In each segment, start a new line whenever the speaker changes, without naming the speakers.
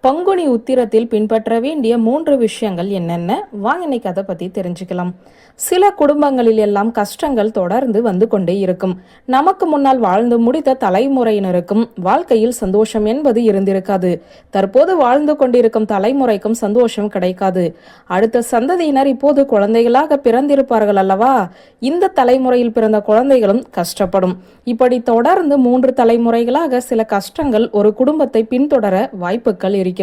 பங்குனி உத்திரத்தில் பின்பற்ற வேண்டிய மூன்று விஷயங்கள் என்னென்ன? வாங்க இன்னைக்கு அதை பற்றி தெரிஞ்சுக்கலாம். சில குடும்பங்களில் எல்லாம் கஷ்டங்கள் தொடர்ந்து வந்து கொண்டே இருக்கும். நமக்கு முன்னால் வாழ்ந்து முடித்த தலைமுறையினருக்கும் வாழ்க்கையில் சந்தோஷம் என்பது இருந்திருக்காது. தற்போது வாழ்ந்து கொண்டிருக்கும் தலைமுறைக்கும் சந்தோஷம் கிடைக்காது. அடுத்த சந்ததியினர் இப்போது குழந்தைகளாக பிறந்திருப்பார்கள் அல்லவா? இந்த தலைமுறையில் பிறந்த குழந்தைகளும் கஷ்டப்படும். இப்படி தொடர்ந்து மூன்று தலைமுறைகளாக சில கஷ்டங்கள் ஒரு குடும்பத்தை பின்தொடர வாய்ப்புகள் இருக்கிறது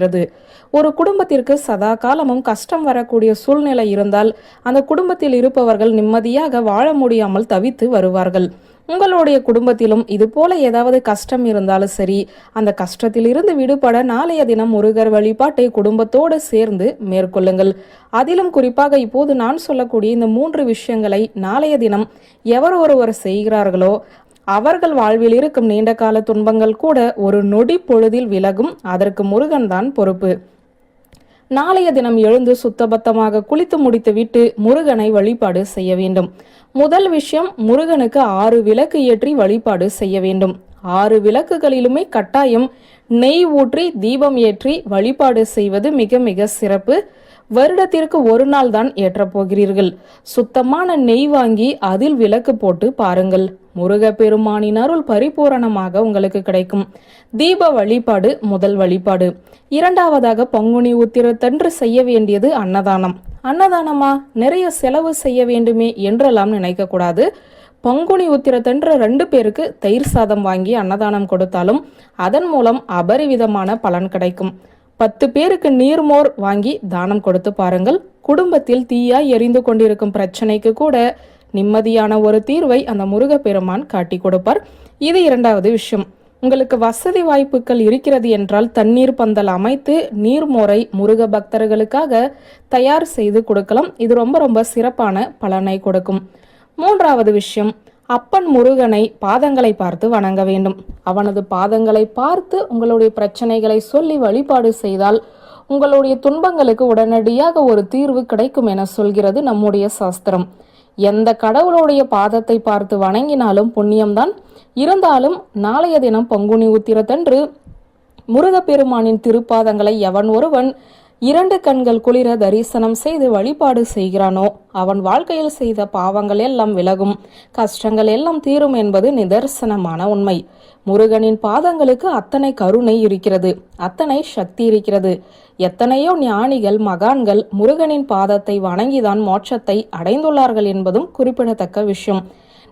ஒரு குடும்பத்திற்கு சதா காலமும் கஷ்டம் வரக்கூடிய சூழ்நிலை இருந்தால் அந்த குடும்பத்தில் இருப்பவர்கள் நிம்மதியாக வாழ முடியாமல் தவித்து வருவார்கள். உங்களுடைய குடும்பத்திலும் இது போல ஏதாவது கஷ்டம் இருந்தாலும் சரி அந்த கஷ்டத்தில் இருந்து விடுபட நாளைய தினம் முருகர் வழிபாட்டை குடும்பத்தோடு சேர்ந்து மேற்கொள்ளுங்கள். அதிலும் குறிப்பாக இப்போது நான் சொல்லக்கூடிய இந்த மூன்று விஷயங்களை நாளைய தினம் எவர் ஒருவர் செய்கிறார்களோ அவர்கள் வாழ்வில் இருக்கும் நீண்ட கால துன்பங்கள் கூட ஒரு நொடி பொழுதில் விலகும். அதற்கு முருகன் தான் பொறுப்பு. நாளைய தினம் எழுந்து சுத்தபத்தமாக குளித்து முடித்துவிட்டு முருகனை வழிபாடு செய்ய வேண்டும். முதல் விஷயம் முருகனுக்கு ஆறு விளக்கு ஏற்றி வழிபாடு செய்ய வேண்டும். ஆறு விளக்குகளிலுமே கட்டாயம் நெய் ஊற்றி தீபம் ஏற்றி வழிபாடு செய்வது மிக மிக சிறப்பு. வருடத்திற்கு ஒரு நாள் தான் ஏற்றப் போகிறீர்கள். சுத்தமான நெய் வாங்கி அதில் விளக்கு போட்டு பாருங்கள். முருக அருள் பரிபூரணமாக உங்களுக்கு கிடைக்கும். தீப வழிபாடு முதல் வழிபாடு. இரண்டாவதாக பங்குனி உத்திரத்தன்று செய்ய வேண்டியது அன்னதானம். அன்னதானமா? நிறைய செலவு செய்ய வேண்டுமே என்றெல்லாம் நினைக்கக்கூடாது பங்குனி உத்திரத்தன்று ரெண்டு பேருக்கு தயிர் சாதம் வாங்கி அன்னதானம் கொடுத்தாலும் அதன் மூலம் அபரிவிதமான பலன் கிடைக்கும். பத்து பேருக்கு நீர்மோர் வாங்கி தானம் கொடுத்து பாருங்கள். குடும்பத்தில் தீயாய் எரிந்து கொண்டிருக்கும் பிரச்சனைக்கு கூட நிம்மதியான ஒரு தீர்வை அந்த முருகப்பெருமான் காட்டி கொடுப்பார். இது இரண்டாவது விஷயம். உங்களுக்கு வசதி வாய்ப்புகள் இருக்கிறது என்றால் தண்ணீர் பந்தல் அமைத்து நீர்மோரை முருக பக்தர்களுக்காக தயார் செய்து கொடுக்கலாம். இது ரொம்ப ரொம்ப சிறப்பான பலனை கொடுக்கும். மூன்றாவது விஷயம் அப்பன் முருகனை பாதங்களை பார்த்து வணங்க வேண்டும். அவனது பாதங்களை பார்த்து உங்களுடைய பிரச்சனைகளை சொல்லி வழிபாடு செய்தால் உங்களுடைய துன்பங்களுக்கு உடனடியாக ஒரு தீர்வு கிடைக்கும் என சொல்கிறது நம்முடைய சாஸ்திரம். எந்த கடவுளுடைய பாதத்தை பார்த்து வணங்கினாலும் புண்ணியம்தான். இருந்தாலும் நாளைய தினம் பங்குனி உத்திரத்தன்று முருகப்பெருமானின் திருப்பாதங்களை எவன் ஒருவன் இரண்டு கண்கள் குளிர தரிசனம் செய்து வழிபாடு செய்கிறானோ அவன் வாழ்க்கையில் செய்த பாவங்கள் எல்லாம் விலகும். கஷ்டங்கள் எல்லாம் தீரும் என்பது நிதர்சனமான உண்மை. முருகனின் பாதங்களுக்கு அத்தனை கருணை இருக்கிறது அத்தனை சக்தி இருக்கிறது. எத்தனையோ ஞானிகள் மகான்கள் முருகனின் பாதத்தை வணங்கிதான் மோட்சத்தை அடைந்துள்ளார்கள் என்பதும் குறிப்பிடத்தக்க விஷயம்.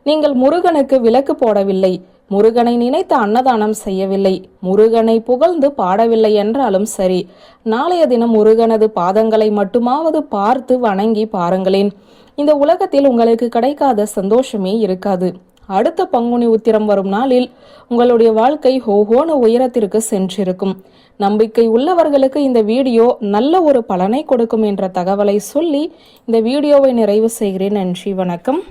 நீங்கள் முருகனுக்கு விலக்கு போடவில்லை முருகனை நினைத்து அன்னதானம் செய்யவில்லை. முருகனை புகழ்ந்து பாடவில்லை என்றாலும் சரி. நாளைய தினம் முருகனது பாதங்களை மட்டுமாவது பார்த்து வணங்கி பாருங்களேன். இந்த உலகத்தில் உங்களுக்கு கிடைக்காத சந்தோஷமே இருக்காது. அடுத்த பங்குனி உத்திரம் வரும் நாளில் உங்களுடைய வாழ்க்கை ஹோஹோன உயரத்திற்கு சென்றிருக்கும். நம்பிக்கை உள்ளவர்களுக்கு இந்த வீடியோ நல்ல ஒரு பலனை கொடுக்கும் என்ற தகவலை சொல்லி இந்த வீடியோவை நிறைவு செய்கிறேன். நன்றி வணக்கம்.